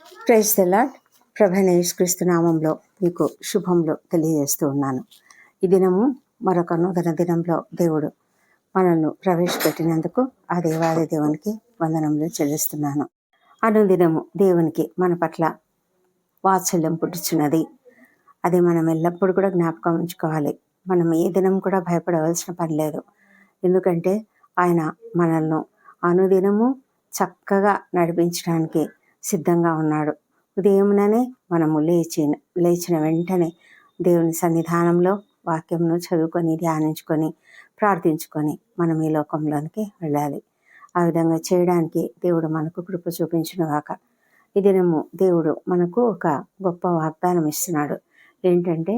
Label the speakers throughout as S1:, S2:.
S1: Praise తెల్లాడ్ ప్రభనేశ్క్రీస్తు నామంలో మీకు శుభంలో తెలియజేస్తూ ఉన్నాను. ఈ దినము మరొక నూతన దినంలో దేవుడు మనల్ని ప్రవేశపెట్టినందుకు ఆ దేవాది దేవునికి వందనములు చెల్లిస్తున్నాను. అనుదినము దేవునికి మన పట్ల వాత్సల్యం పుట్టుచున్నది. అది మనం ఎల్లప్పుడూ కూడా జ్ఞాపకం ఉంచుకోవాలి. మనం ఏ దినం కూడా భయపడవలసిన పని లేదు. ఎందుకంటే ఆయన మనల్ని అనుదినము చక్కగా నడిపించడానికి సిద్ధంగా ఉన్నాడు. ఉదయముననే మనము లేచి లేచిన వెంటనే దేవుని సన్నిధానంలో వాక్యంను చదువుకొని ధ్యానించుకొని ప్రార్థించుకొని మనం ఈ లోకంలోనికి వెళ్ళాలి. ఆ విధంగా చేయడానికి దేవుడు మనకు కృప చూపించినవాక ఈ దినము దేవుడు మనకు ఒక గొప్ప వాగ్దానం ఇస్తున్నాడు. ఏంటంటే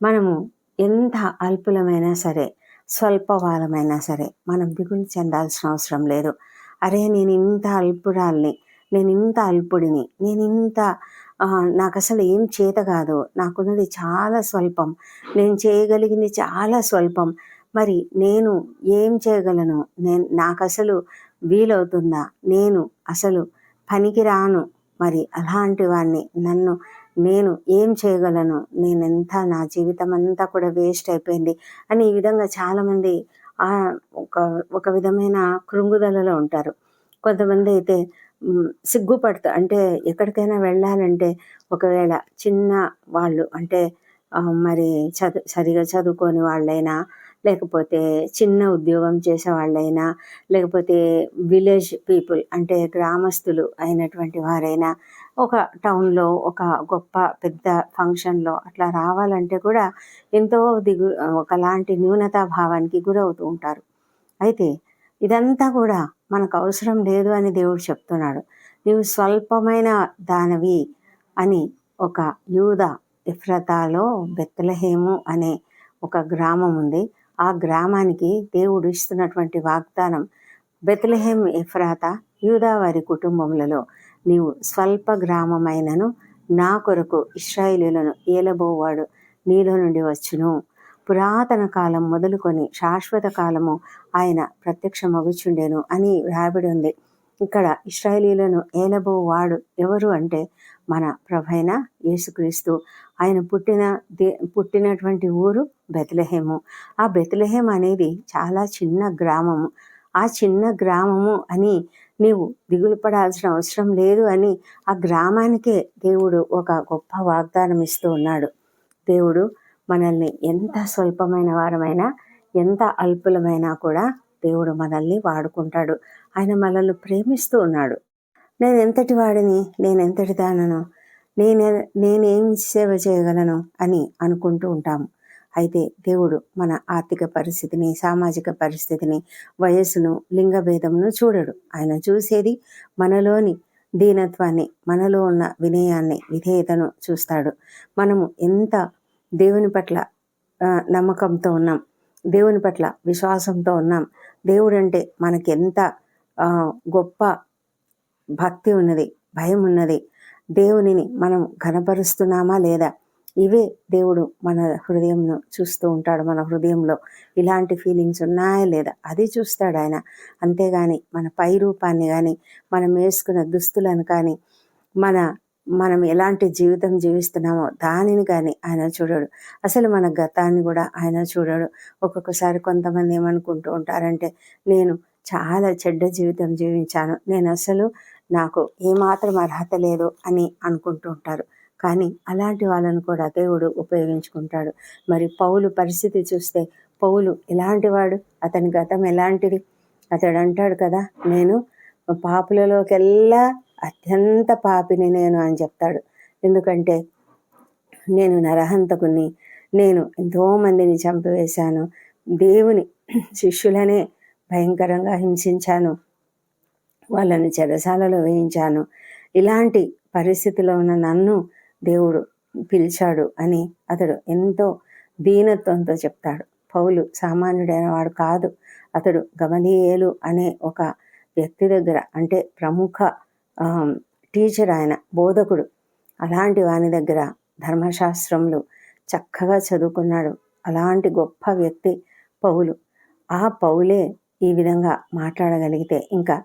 S1: మనము ఎంత అల్పులమైనా సరే స్వల్పవాలమైనా సరే మనం దిగులు చెందాల్సిన అవసరం లేదు. అరే నేను ఇంత అల్పురాల్ని నేను ఇంత అల్పుడిని నేను ఇంత నాకు అసలు ఏం చేత కాదు. నాకున్నది చాలా స్వల్పం. నేను చేయగలిగింది చాలా స్వల్పం. మరి నేను ఏం చేయగలను? నేను నాకు అసలు వీలవుతుందా? నేను అసలు పనికి రాను మరి అలాంటి వాడిని నన్ను నేను ఏం చేయగలను? నేనెంత నా జీవితం అంతా కూడా వేస్ట్ అయిపోయింది అని ఈ విధంగా చాలామంది ఒక ఒక విధమైన కృంగుదలలో ఉంటారు. కొంతమంది అయితే సిగ్గుపడతా అంటే ఎక్కడికైనా వెళ్ళాలంటే ఒకవేళ చిన్న వాళ్ళు అంటే మరి చదు సరిగా చదువుకోని వాళ్ళైనా లేకపోతే చిన్న ఉద్యోగం చేసే వాళ్ళైనా లేకపోతే విలేజ్ పీపుల్ అంటే గ్రామస్తులు అయినటువంటి వారైనా ఒక టౌన్లో ఒక గొప్ప పెద్ద ఫంక్షన్లో అట్లా రావాలంటే కూడా ఎంతో దిగు ఒకలాంటి న్యూనతా భావానికి గురవుతూ ఉంటారు. అయితే ఇదంతా కూడా మనకు అవసరం లేదు అని దేవుడు చెప్తున్నాడు. నీవు స్వల్పమైన దానవి అని ఒక యూద ఇఫ్రతాలో బెత్తలహేము అనే ఒక గ్రామం ఉంది. ఆ గ్రామానికి దేవుడు ఇస్తున్నటువంటి వాగ్దానం బెత్లహేమ్ ఎఫ్రాత యూదా వారి కుటుంబములలో నీవు స్వల్ప గ్రామమైనను నా కొరకు ఇస్రాయిలీలను ఏలబోవాడు నీలో నుండి వచ్చును. పురాతన కాలం మొదలుకొని శాశ్వత కాలము ఆయన ప్రత్యక్షమగుచుండెను అని రాబడి ఉంది. ఇక్కడ ఇస్రాయలీలను ఏలబో వాడు ఎవరు అంటే మన ప్రభైన యేసుక్రీస్తు. ఆయన పుట్టిన దే పుట్టినటువంటి ఊరు బెతలహేము. ఆ బెతలహేం అనేది చాలా చిన్న గ్రామము. ఆ చిన్న గ్రామము అని నీవు దిగులు పడాల్సిన అవసరం లేదు అని ఆ గ్రామానికే దేవుడు ఒక గొప్ప వాగ్దానం ఇస్తూ ఉన్నాడు. దేవుడు మనల్ని ఎంత స్వల్పమైన వారమైనా ఎంత అల్పులమైనా కూడా దేవుడు మనల్ని వాడుకుంటాడు. ఆయన మనల్ని ప్రేమిస్తూ ఉన్నాడు. నేను ఎంతటి వాడిని? నేను ఎంతటి దానను? నేనే నేనేం సేవ చేయగలను అని అనుకుంటూ ఉంటాము అయితే దేవుడు మన ఆర్థిక పరిస్థితిని సామాజిక పరిస్థితిని వయస్సును లింగభేదమును చూడడు. ఆయన చూసేది మనలోని దీనత్వాన్ని మనలో ఉన్న వినయాన్ని విధేయతను చూస్తాడు. మనము ఎంత దేవుని పట్ల నమ్మకంతో ఉన్నాం. దేవుని పట్ల విశ్వాసంతో ఉన్నాం. దేవుడు అంటే మనకి ఎంత గొప్ప భక్తి ఉన్నది భయం ఉన్నది. దేవునిని మనం ఘనపరుస్తున్నామా లేదా? ఇవే దేవుడు మన హృదయంను చూస్తూ ఉంటాడు మన హృదయంలో. ఇలాంటి ఫీలింగ్స్ ఉన్నాయా లేదా? అది చూస్తాడు ఆయన. అంతేగాని మన పై రూపాన్ని కానీ మనం వేసుకున్న దుస్తులను కానీ మన మనం ఎలాంటి జీవితం జీవిస్తున్నామో దానిని కానీ ఆయన చూడడు. అసలు మన గతాన్ని కూడా ఆయన చూడడు. ఒక్కొక్కసారి కొంతమంది ఏమనుకుంటూ ఉంటారంటే నేను చాలా చెడ్డ జీవితం జీవించాను. నేను అసలు నాకు ఏమాత్రం అర్హత లేదు అని అనుకుంటూ ఉంటారు. కానీ అలాంటి వాళ్ళను కూడా దేవుడు ఉపయోగించుకుంటాడు. మరి పౌలు పరిస్థితి చూస్తే పౌలు ఎలాంటి వాడు? అతని గతం ఎలాంటిది? అతడు అంటాడు కదా నేను పాపులలోకెల్లా అత్యంత పాపిని నేను అని చెప్తాడు. ఎందుకంటే నేను నరహంతకుని నేను ఎంతోమందిని చంపివేశాను. దేవుని శిష్యులనే భయంకరంగా హింసించాను. వాళ్ళని చెరసాలలో వేయించాను. ఇలాంటి పరిస్థితిలో ఉన్న నన్ను దేవుడు పిలిచాడు అని అతడు ఎంతో దీనత్వంతో చెప్తాడు. పౌలు సామాన్యుడైన వాడు కాదు. అతడు గమనీయేలు అనే ఒక వ్యక్తి దగ్గర అంటే ప్రముఖ టీచర్ ఆయన బోధకుడు. అలాంటి వాని దగ్గర ధర్మశాస్త్రంలో చక్కగా చదువుకున్నాడు. అలాంటి గొప్ప వ్యక్తి పౌలు. ఆ పౌలే ఈ విధంగా మాట్లాడగలిగితే ఇంకా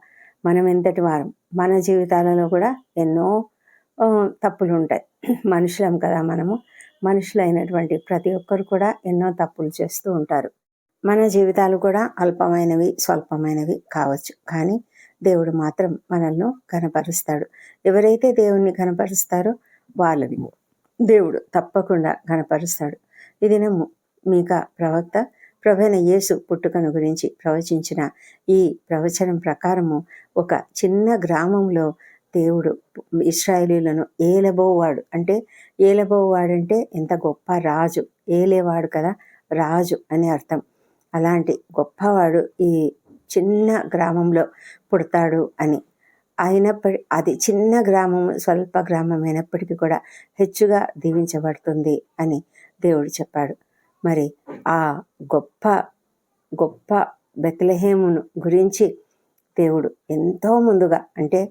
S1: మనం ఎంతటి వారం? మన జీవితాలలో కూడా ఎన్నో తప్పులు ఉంటాయి మనుషులం కదా మనము. మనుషులైనటువంటి ప్రతి ఒక్కరు కూడా ఎన్నో తప్పులు చేస్తూ ఉంటారు. మన జీవితాలు కూడా అల్పమైనవి స్వల్పమైనవి కావచ్చు. కానీ దేవుడు మాత్రం మనల్ని కనపరుస్తాడు ఎవరైతే దేవుణ్ణి కనపరుస్తారో వాళ్ళని దేవుడు తప్పకుండా కనపరుస్తాడు ఇది నమ్ము మీక ప్రవక్త ప్రభైన యేసు పుట్టుకను గురించి ప్రవచించిన ఈ ప్రవచనం ప్రకారము ఒక చిన్న గ్రామంలో దేవుడు ఇస్రాయేలీలను ఏలబోవాడు. అంటే ఏలబోవాడు అంటే ఎంత గొప్ప రాజు ఏలేవాడు కదా రాజు అని అర్థం. అలాంటి గొప్పవాడు ఈ చిన్న గ్రామంలో పుడతాడు అని. అయినప్పటి అది చిన్న గ్రామం స్వల్ప గ్రామం అయినప్పటికీ కూడా హెచ్చుగా దీవించబడుతుంది అని దేవుడు చెప్పాడు. మరి ఆ గొప్ప గొప్ప బెత్లహేమును గురించి దేవుడు ఎంతో ముందుగా అంటే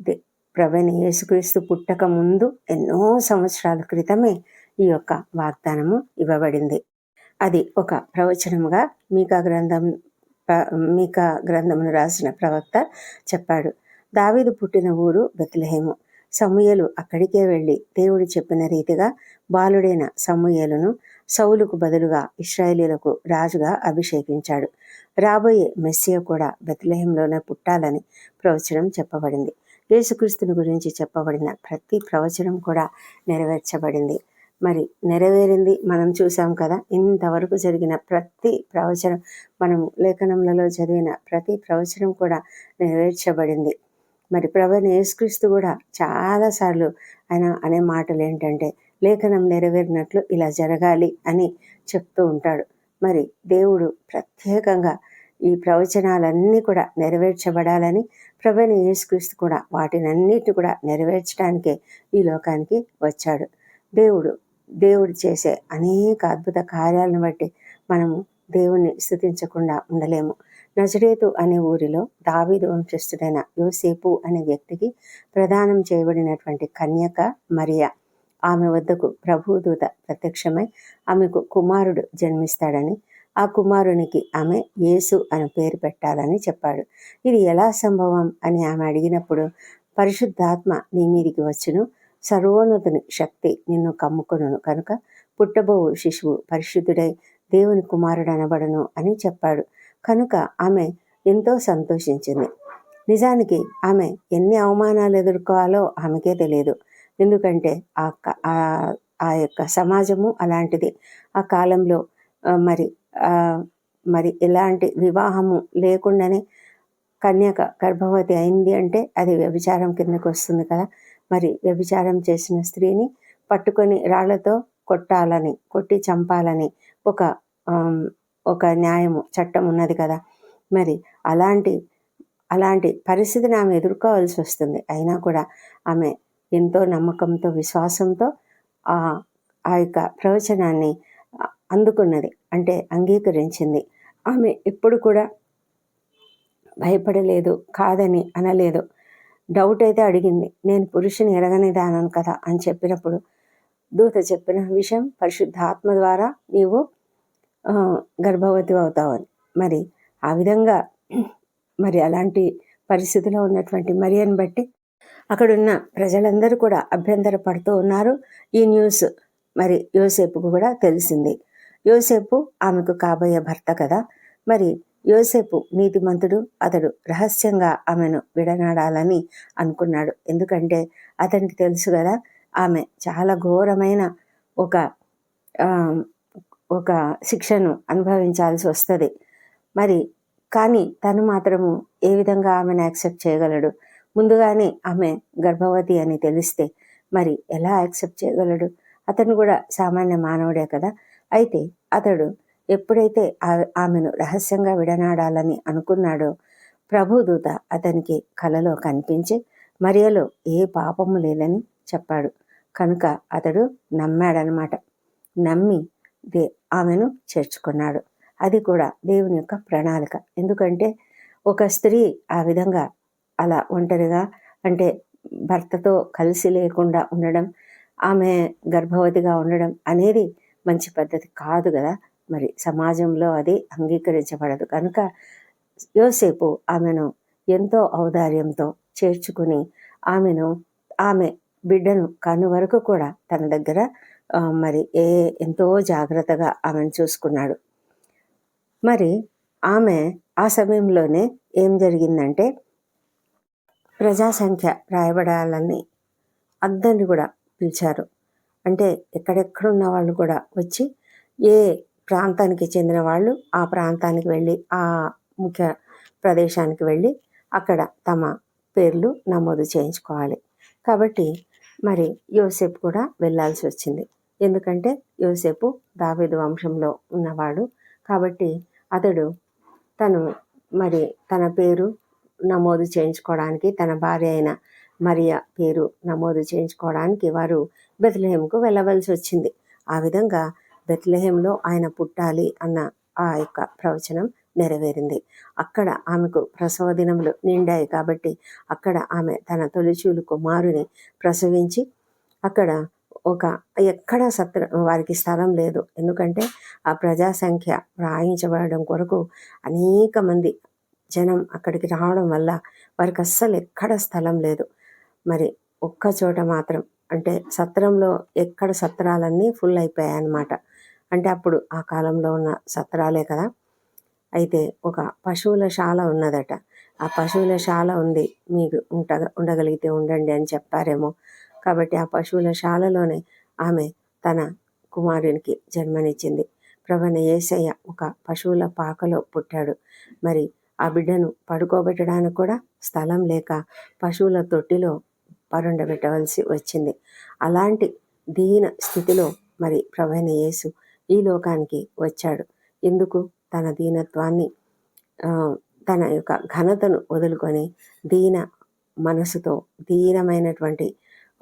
S1: దే ప్రవీణ యేసుక్రీస్తు పుట్టక ముందు ఎన్నో సంవత్సరాల క్రితమే ఈ యొక్క వాగ్దానము ఇవ్వబడింది. అది ఒక ప్రవచనముగా మీకా గ్రంథం మీకా గ్రంథమును రాసిన ప్రవక్త చెప్పాడు. దావీదు పుట్టిన ఊరు బెత్లెహేము. సమూయలు అక్కడికే వెళ్ళి దేవుడు చెప్పిన రీతిగా బాలుడైన సమూయలను సౌలుకు బదులుగా ఇస్రాయేలీలకు రాజుగా అభిషేకించాడు. రాబోయే మెస్సియ కూడా బెత్లెహేంలోనే పుట్టాలని ప్రవచనం చెప్పబడింది. యేసుక్రీస్తుని గురించి చెప్పబడిన ప్రతి ప్రవచనం కూడా నెరవేర్చబడింది. మరి నెరవేరింది మనం చూసాం కదా. ఇంతవరకు జరిగిన ప్రతి ప్రవచనం మనం లేఖనములలో చదివిన ప్రతి ప్రవచనం కూడా నెరవేర్చబడింది. మరి ప్రభు యేసుక్రీస్తు కూడా చాలాసార్లు ఆయన అనే మాటలు ఏంటంటే లేఖనం నెరవేరినట్లు ఇలా జరగాలి అని చెప్తూ ఉంటాడు. మరి దేవుడు ప్రత్యేకంగా ఈ ప్రవచనాలన్నీ కూడా నెరవేర్చబడాలని ప్రభుని యేసుక్రీస్తు కూడా వాటినన్నిటి కూడా నెరవేర్చడానికే ఈ లోకానికి వచ్చాడు. దేవుడు దేవుడు చేసే అనేక అద్భుత కార్యాలను బట్టి మనము దేవుణ్ణి స్థుతించకుండా ఉండలేము. నజరేతు అనే ఊరిలో దావీదు వంశస్థుడైన యోసేపు అనే వ్యక్తికి ప్రదానం చేయబడినటువంటి కన్యక మరియా. ఆమె వద్దకు ప్రభుదూత ప్రత్యక్షమై ఆమెకు కుమారుడు జన్మిస్తాడని ఆ కుమారునికి ఆమె యేసు అని పేరు పెట్టాలని చెప్పాడు. ఇది ఎలా సంభవం అని ఆమె అడిగినప్పుడు పరిశుద్ధాత్మ నీ మీదికి వచ్చును సర్వోన్నతుని శక్తి నిన్ను కమ్ముకొనును. కనుక పుట్టబోవు శిశువు పరిశుద్ధుడై దేవుని కుమారుడు అనబడను అని చెప్పాడు. కనుక ఆమె ఎంతో సంతోషించింది. నిజానికి ఆమె ఎన్ని అవమానాలు ఎదుర్కోవాలో ఆమెకే తెలియదు. ఎందుకంటే ఆ క- ఆ- యొక్క సమాజము అలాంటిది. ఆ కాలంలో మరి మరి ఎలాంటి వివాహము లేకుండానే కన్యక గర్భవతి అయింది అంటే అది వ్యభిచారం కిందకు వస్తుంది కదా. మరి వ్యభిచారం చేసిన స్త్రీని పట్టుకొని రాళ్ళతో కొట్టాలని కొట్టి చంపాలని ఒక ఒక న్యాయము చట్టం ఉన్నది కదా. మరి అలాంటి అలాంటి పరిస్థితిని ఆమె ఎదుర్కోవాల్సి వస్తుంది. అయినా కూడా ఆమె ఎంతో నమ్మకంతో విశ్వాసంతో ఆ ఆ యొక్క ప్రవచనాన్ని అందుకున్నది. అంటే అంగీకరించింది. ఆమె ఎప్పుడు కూడా భయపడలేదు కాదని అనలేదు. డౌట్ అయితే అడిగింది. నేను పురుషుని ఎరగనేదానను కదా అని చెప్పినప్పుడు దూత చెప్పిన విషయం పరిశుద్ధాత్మ ద్వారా నీవు గర్భవతి గర్భవతి అవుతావని మరి ఆ విధంగా మరి అలాంటి పరిస్థితిలో ఉన్నటువంటి మరియని బట్టి అక్కడున్న ప్రజలందరూ కూడా అభ్యంతర పడుతూ ఉన్నారు. ఈ న్యూస్ మరి యోసేపుకు కూడా తెలిసింది. యోసేపు ఆమెకు కాబోయే భర్త కదా. మరి యోసేపు నీతిమంతుడు అతడు రహస్యంగా ఆమెను విడనాడాలని అనుకున్నాడు. ఎందుకంటే అతనికి తెలుసు కదా ఆమె చాలా ఘోరమైన ఒక ఒక శిక్షను అనుభవించాల్సి వస్తుంది. మరి కానీ తను మాత్రము ఏ విధంగా ఆమెను యాక్సెప్ట్ చేయగలడు? ముందుగానే ఆమె గర్భవతి అని తెలిస్తే మరి ఎలా యాక్సెప్ట్ చేయగలడు? అతను కూడా సామాన్య మానవుడే కదా. అయితే అతడు ఎప్పుడైతే ఆ- ఆమెను రహస్యంగా విడనాడాలని అనుకున్నాడో ప్రభుదూత అతనికి కలలో కనిపించి మరియలో ఏ పాపము లేదని చెప్పాడు. కనుక అతడు నమ్మాడనమాట. నమ్మి దే ఆమెను చేర్చుకున్నాడు. అది కూడా దేవుని యొక్క ప్రణాళిక. ఎందుకంటే ఒక స్త్రీ ఆ విధంగా అలా ఒంటరిగా అంటే భర్తతో కలిసి లేకుండా ఉండడం ఆమె గర్భవతిగా ఉండడం అనేది మంచి పద్ధతి కాదు కదా. మరి సమాజంలో అది అంగీకరించబడదు. కనుక యోసేపు ఆమెను ఎంతో ఔదార్యంతో చేర్చుకుని ఆమెను ఆమె బిడ్డను కను వరకు కూడా తన దగ్గర మరి ఏ ఎంతో జాగ్రత్తగా ఆమెను చూసుకున్నాడు. మరి ఆమె ఆ సమయంలోనే ఏం జరిగిందంటే ప్రజాసంఖ్య రాయబడాలని అందరిని కూడా పిలిచారు. అంటే ఎక్కడెక్కడున్న వాళ్ళు కూడా వచ్చి ఏ ప్రాంతానికి చెందిన వాళ్ళు ఆ ప్రాంతానికి వెళ్ళి ఆ ముఖ్య ప్రదేశానికి వెళ్ళి అక్కడ తమ పేర్లు నమోదు చేయించుకోవాలి. కాబట్టి మరి యోసేపు కూడా వెళ్ళాల్సి వచ్చింది. ఎందుకంటే యోసేపు దావేదు వంశంలో ఉన్నవాడు. కాబట్టి అతడు తను మరి తన పేరు నమోదు చేయించుకోవడానికి తన భార్య అయిన మరియా పేరు నమోదు చేయించుకోవడానికి వారు బెత్లహేంకు వెళ్ళవలసి వచ్చింది. ఆ విధంగా బెత్లహేంలో ఆయన పుట్టాలి అన్న ఆ యొక్క ప్రవచనం నెరవేరింది. అక్కడ ఆమెకు ప్రసవ దినములు నిండాయి కాబట్టి అక్కడ ఆమె తన తొలిచూలు కుమారుని ప్రసవించి అక్కడ ఒక ఎక్కడ సత్ర వారికి స్థలం లేదు. ఎందుకంటే ఆ ప్రజా సంఖ్య రాయించబడడం కొరకు అనేక మంది జనం అక్కడికి రావడం వల్ల వారికి అస్సలు ఎక్కడ స్థలం లేదు. మరి ఒక్క చోట మాత్రం అంటే సత్రంలో ఎక్కడ సత్రాలన్నీ ఫుల్ అయిపోయాయి అన్నమాట అంటే అప్పుడు ఆ కాలంలో ఉన్న సత్రాలే కదా. అయితే ఒక పశువుల శాల ఉన్నదట. ఆ పశువుల శాల ఉంది. మీకు ఉంట ఉండగలిగితే ఉండండి అని చెప్పారేమో. కాబట్టి ఆ పశువుల శాలలోనే ఆమె తన కుమారునికి జన్మనిచ్చింది. ప్రవణ ఏసయ్య ఒక పశువుల పాకలో పుట్టాడు. మరి ఆ బిడ్డను పడుకోబెట్టడానికి కూడా స్థలం లేక పశువుల తొట్టిలో పరుండబెట్టవలసి వచ్చింది. అలాంటి దీన స్థితిలో మరి ప్రవణ యేసు ఈ లోకానికి వచ్చాడు. ఎందుకు? తన దీనత్వాన్ని తన యొక్క ఘనతను వదులుకొని దీన మనసుతో దీనమైనటువంటి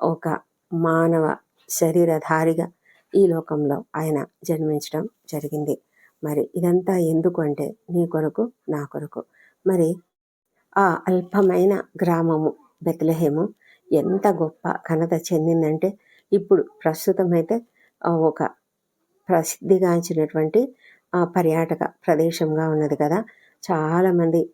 S1: ఒక మానవ శరీరధారిగా ఈ లోకంలో ఆయన జన్మించడం జరిగింది. మరి ఇదంతా ఎందుకు అంటే నీ కొరకు నా కొరకు. మరి ఆ అల్పమైన గ్రామము బెత్లహేము ఎంత గొప్ప ఘనత చెందిందంటే ఇప్పుడు ప్రస్తుతం అయితే ఒక ప్రసిద్ధిగాంచినటువంటి పర్యాటక ప్రదేశంగా ఉన్నది కదా. చాలామంది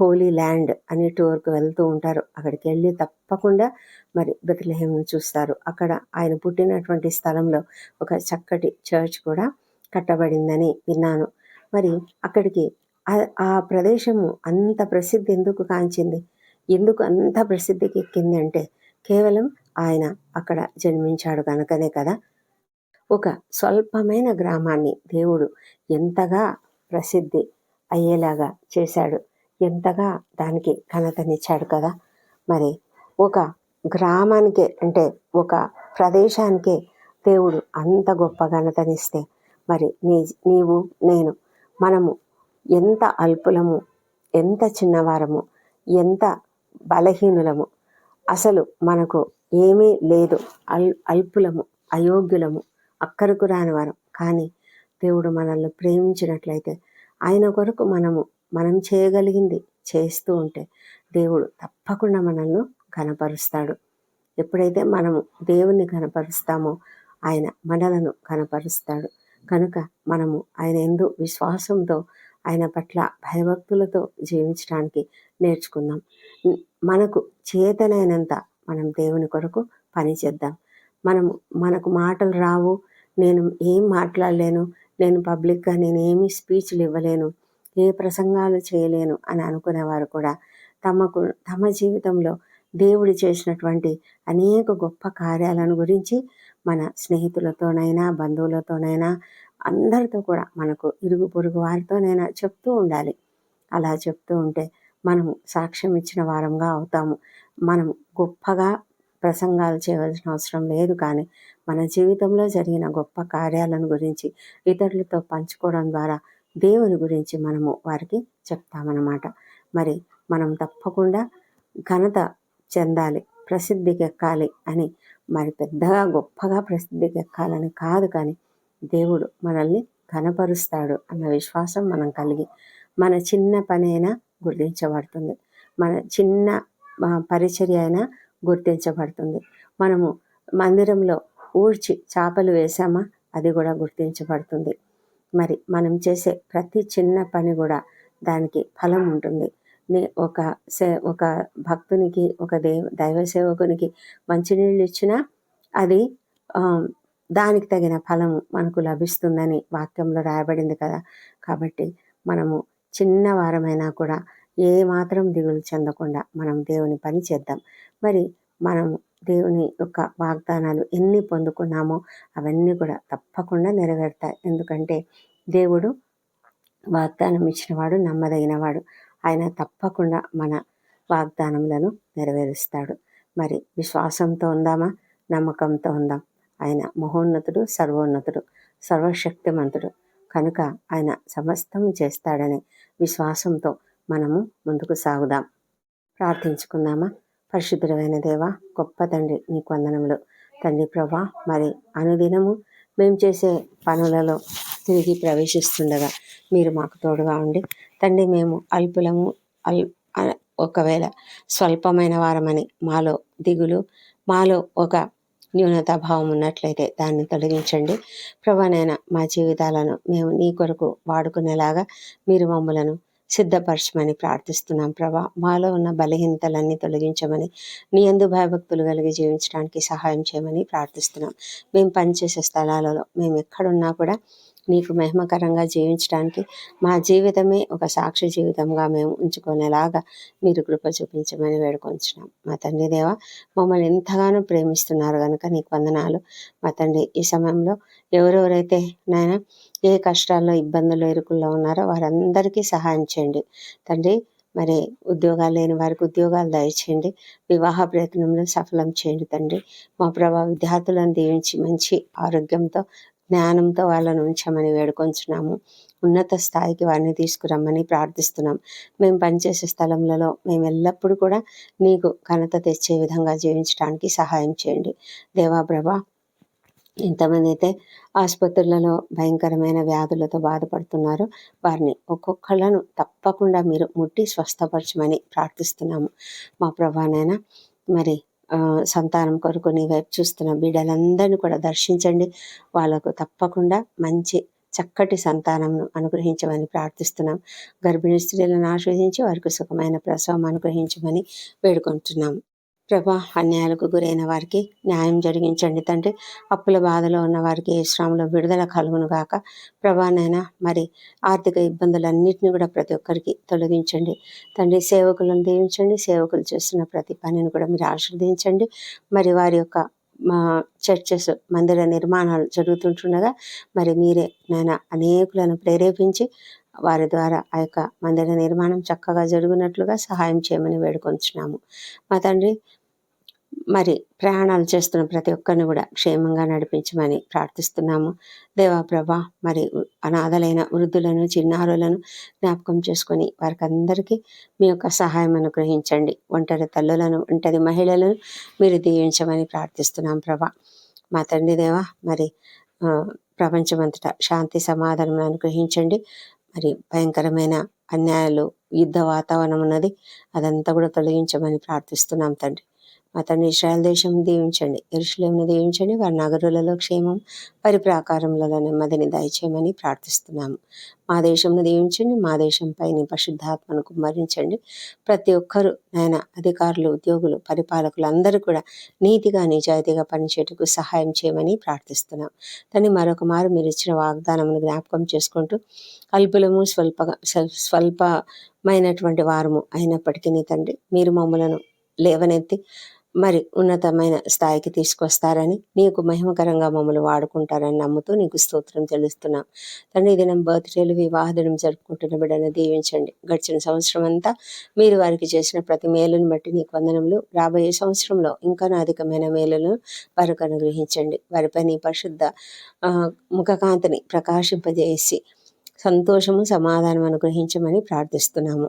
S1: హోలీ ల్యాండ్ అనే టూర్కి వెళ్తూ ఉంటారు. అక్కడికి వెళ్ళి తప్పకుండా మరి బెత్లహేమ్ను చూస్తారు. అక్కడ ఆయన పుట్టినటువంటి స్థలంలో ఒక చక్కటి చర్చ్ కూడా కట్టబడిందని విన్నాను. మరి అక్కడికి ఆ- ఆ ప్రదేశము అంత ప్రసిద్ధి ఎందుకు కాంచింది? ఎందుకు అంత ప్రసిద్ధికి ఎక్కింది అంటే కేవలం ఆయన అక్కడ జన్మించాడు కనుకనే కదా. ఒక స్వల్పమైన గ్రామాన్ని దేవుడు ఎంతగా ప్రసిద్ధి అయ్యేలాగా చేశాడు ఎంతగా దానికి ఘనతనిచ్చాడు కదా. మరి ఒక గ్రామానికే అంటే ఒక ప్రదేశానికే దేవుడు అంత గొప్ప ఘనతనిస్తే మరి నీ నీవు నేను మనము ఎంత అల్పులము ఎంత చిన్నవారము ఎంత బలహీనులము అసలు మనకు ఏమీ లేదు. అల్ అల్పులము అయోగ్యులము అక్కరకు రాని వారం. కానీ దేవుడు మనల్ని ప్రేమించినట్లయితే ఆయన కొరకు మనము మనం చేయగలిగింది చేస్తూ ఉంటే దేవుడు తప్పకుండా మనల్ని ఘనపరుస్తాడు. ఎప్పుడైతే మనము దేవుణ్ణి ఘనపరుస్తామో ఆయన మనలను ఘనపరుస్తాడు. కనుక మనము ఆయన ఎందు విశ్వాసంతో ఆయన పట్ల భయభక్తులతో జీవించడానికి నేర్చుకుందాం. మనకు చేతనైనంత మనం దేవుని కొరకు పని చేద్దాం. మనము మనకు మాటలు రావు నేను ఏం మాట్లాడలేను నేను పబ్లిక్గా నేను ఏమీ స్పీచ్లు ఇవ్వలేను ఏ ప్రసంగాలు చేయలేను అని అనుకునేవారు కూడా. తమకు తమ జీవితంలో దేవుడు చేసినటువంటి అనేక గొప్ప కార్యాలను గురించి మన స్నేహితులతోనైనా బంధువులతోనైనా అందరితో కూడా మనకు ఇరుగు పొరుగు వారితోనైనా చెప్తూ ఉండాలి. అలా చెప్తూ ఉంటే మనము సాక్ష్యం ఇచ్చిన వారంగా అవుతాము. మనం గొప్పగా ప్రసంగాలు చేయవలసిన అవసరం లేదు. కానీ మన జీవితంలో జరిగిన గొప్ప కార్యాలను గురించి ఇతరులతో పంచుకోవడం ద్వారా దేవుని గురించి మనము వారికి చెప్తామన్నమాట. మరి మనం తప్పకుండా ఘనత చెందాలి ప్రసిద్ధికి ఎక్కాలి అని మరి పెద్దగా గొప్పగా ప్రసిద్ధికి ఎక్కాలని కాదు కానీ దేవుడు మనల్ని ఘనపరుస్తాడు అన్న విశ్వాసం మనం కలిగి మన చిన్న పని అయినా గుర్తించబడుతుంది. మన చిన్న పరిచర్య అయినా గుర్తించబడుతుంది. మనము మందిరంలో ఊడ్చి చేపలు వేసామా అది కూడా గుర్తించబడుతుంది. మరి మనం చేసే ప్రతి చిన్న పని కూడా దానికి ఫలం ఉంటుంది. నే ఒక సే ఒక భక్తునికి ఒక దేవ దైవ సేవకునికి మంచినీళ్ళు ఇచ్చినా అది దానికి తగిన ఫలము మనకు లభిస్తుందని వాక్యంలో రాయబడింది కదా. కాబట్టి మనము చిన్న వారమైనా కూడా ఏ మాత్రం దిగులు చెందకుండా మనం దేవుని పని చేద్దాం. మరి మనం దేవుని యొక్క వాగ్దానాలు ఎన్ని పొందుకున్నామో అవన్నీ కూడా తప్పకుండా నెరవేరుతాయి. ఎందుకంటే దేవుడు వాగ్దానం ఇచ్చినవాడు నమ్మదగినవాడు. ఆయన తప్పకుండా మన వాగ్దానములను నెరవేరుస్తాడు. మరి విశ్వాసంతో ఉందామా? నమ్మకంతో ఉందాం. ఆయన మహోన్నతుడు సర్వోన్నతుడు సర్వశక్తిమంతుడు. కనుక ఆయన సమస్తం చేస్తాడనే విశ్వాసంతో మనము ముందుకు సాగుదాం. ప్రార్థించుకుందామా? పరిశుద్ధమైన దేవ గొప్ప తండ్రి నీకు వందనములు. తండ్రి ప్రభా మరి అనుదినము మేము చేసే పనులలో తిరిగి ప్రవేశిస్తుండగా మీరు మాకు తోడుగా ఉండి తండ్రి మేము అల్పులము అల్ ఒకవేళ స్వల్పమైన వారమని మాలో దిగులు మాలో ఒక న్యూనతాభావం ఉన్నట్లయితే దాన్ని తొలగించండి. ప్రభానైనా మా జీవితాలను మేము నీ కొరకు వాడుకునేలాగా మీరు మమ్మలను సిద్ధపరచమని ప్రార్థిస్తున్నాం ప్రభా. మాలో ఉన్న బలహీనతలన్నీ తొలగించమని నీ అందు భయభక్తులు కలిగి జీవించడానికి సహాయం చేయమని ప్రార్థిస్తున్నాం. మేము పనిచేసే స్థలాలలో మేము ఎక్కడున్నా కూడా నీకు మహిమకరంగా జీవించడానికి మా జీవితమే ఒక సాక్షి జీవితంగా మేము ఉంచుకునేలాగా మీరు కృప చూపించమని వేడుకొంచున్నాం. మా తండ్రి దేవ మమ్మల్ని ఎంతగానో ప్రేమిస్తున్నారు కనుక నీకు వందనాలు. మా తండ్రి ఈ సమయంలో ఎవరెవరైతే నాయన ఏ కష్టాల్లో ఇబ్బందులు ఇరుకుల్లో ఉన్నారో వారందరికీ సహాయం చేయండి. తండ్రి మరి ఉద్యోగాలు లేని వారికి ఉద్యోగాలు దయచేయండి. వివాహ ప్రయత్నంలో సఫలం చేయండి తండ్రి. మా ప్రభా విద్యార్థులను దీవించి మంచి ఆరోగ్యంతో జ్ఞానంతో వాళ్ళను ఉంచమని వేడుకొంచున్నాము. ఉన్నత స్థాయికి వారిని తీసుకురమ్మని ప్రార్థిస్తున్నాం. మేము పనిచేసే స్థలంలో మేము ఎల్లప్పుడూ కూడా నీకు ఘనత తెచ్చే విధంగా జీవించడానికి సహాయం చేయండి. దేవాప్రభ ఎంతమంది అయితే ఆసుపత్రులలో భయంకరమైన వ్యాధులతో బాధపడుతున్నారో వారిని ఒక్కొక్కళ్ళను తప్పకుండా మీరు ముట్టి స్వస్థపరచమని ప్రార్థిస్తున్నాము. మా ప్రభానైనా మరి సంతానం కొరకు నీ వైపు చూస్తున్న బిడ్డలందరినీ కూడా దర్శించండి. వాళ్ళకు తప్పకుండా మంచి చక్కటి సంతానంను అనుగ్రహించమని ప్రార్థిస్తున్నాం. గర్భిణీ స్త్రీలను ఆశ్రయించి వారికి సుఖమైన ప్రసవం అనుగ్రహించమని వేడుకుంటున్నాం. ప్రభా అన్యాయాలకు గురైన వారికి న్యాయం జరిగించండి తండ్రి. అప్పుల బాధలో ఉన్న వారికి ఏ శ్రమలో విడుదల కలుగును గాక. ప్రభానైనా మరి ఆర్థిక ఇబ్బందులన్నింటినీ కూడా ప్రతి ఒక్కరికి తొలగించండి. తండ్రి సేవకులను దీవించండి. సేవకులు చేస్తున్న ప్రతి పనిని కూడా మీరు ఆశీర్వదించండి. మరి వారి యొక్క మా చర్చెస్ మందిర నిర్మాణాలు జరుగుతుంటుండగా మరి మీరే నాయన అనేకులను ప్రేరేపించి వారి ద్వారా ఆ యొక్క మందిర నిర్మాణం చక్కగా జరుగునట్లుగా సహాయం చేయమని వేడుకొంచున్నాము. మా తండ్రి మరి ప్రయాణాలు చేస్తున్న ప్రతి ఒక్కరిని కూడా క్షేమంగా నడిపించమని ప్రార్థిస్తున్నాము. దేవాప్రభా మరి అనాథలైన వృద్ధులను చిన్నారులను జ్ఞాపకం చేసుకొని వారికి అందరికీ మీ యొక్క సహాయం అనుగ్రహించండి. ఒంటరి తల్లులను ఒంటరి మహిళలను మీరు దీవించమని ప్రార్థిస్తున్నాం ప్రభా. మా తండ్రి దేవా మరి ప్రపంచమంతటా శాంతి సమాధానం అనుగ్రహించండి. మరి భయంకరమైన అన్యాయాలు యుద్ధ వాతావరణం ఉన్నది అదంతా కూడా తొలగించమని ప్రార్థిస్తున్నాం తండ్రి. అతన్ని ఇస్రాయల్ దేశం దీవించండి ఎరుషులేమును దీవించండి వారి నగరులలో క్షేమం పరిప్రాకారములలో నెమ్మదిని దయచేయమని ప్రార్థిస్తున్నాము. మా దేశంను దీవించండి మా దేశంపై నీ పరిశుద్ధాత్మను కుమ్మరించండి. ప్రతి ఒక్కరూ నాయన అధికారులు ఉద్యోగులు పరిపాలకులు అందరూ కూడా నీతిగా నిజాయితీగా పనిచేయటకు సహాయం చేయమని ప్రార్థిస్తున్నాం. దాన్ని మరొక మారు మీరు ఇచ్చిన వాగ్దానమును జ్ఞాపకం చేసుకుంటూ అల్పులము స్వల్పగా స్వల్- స్వల్పమైనటువంటి వారము అయినప్పటికీ నీ తండ్రి మీరు మమ్మలను లేవనెత్తి మరి ఉన్నతమైన స్థాయికి తీసుకొస్తారని నీకు మహిమకరంగా మమ్మల్ని వాడుకుంటారని నమ్ముతూ నీకు స్తోత్రం తెలుస్తున్నాం తండ్రి ఈ దినం బర్త్డేలు వివాహ దినం జరుపుకుంటున్న బిడ్డను దీవించండి. గడిచిన సంవత్సరం అంతా మీరు వారికి చేసిన ప్రతి మేలును బట్టి నీకు వందనములు. రాబోయే సంవత్సరంలో ఇంకా అధికమైన మేలులను వారికి అనుగ్రహించండి. వారిపై నీ పరిశుద్ధ ముఖకాంతిని ప్రకాశింపజేసి సంతోషము సమాధానం అనుగ్రహించమని ప్రార్థిస్తున్నాము.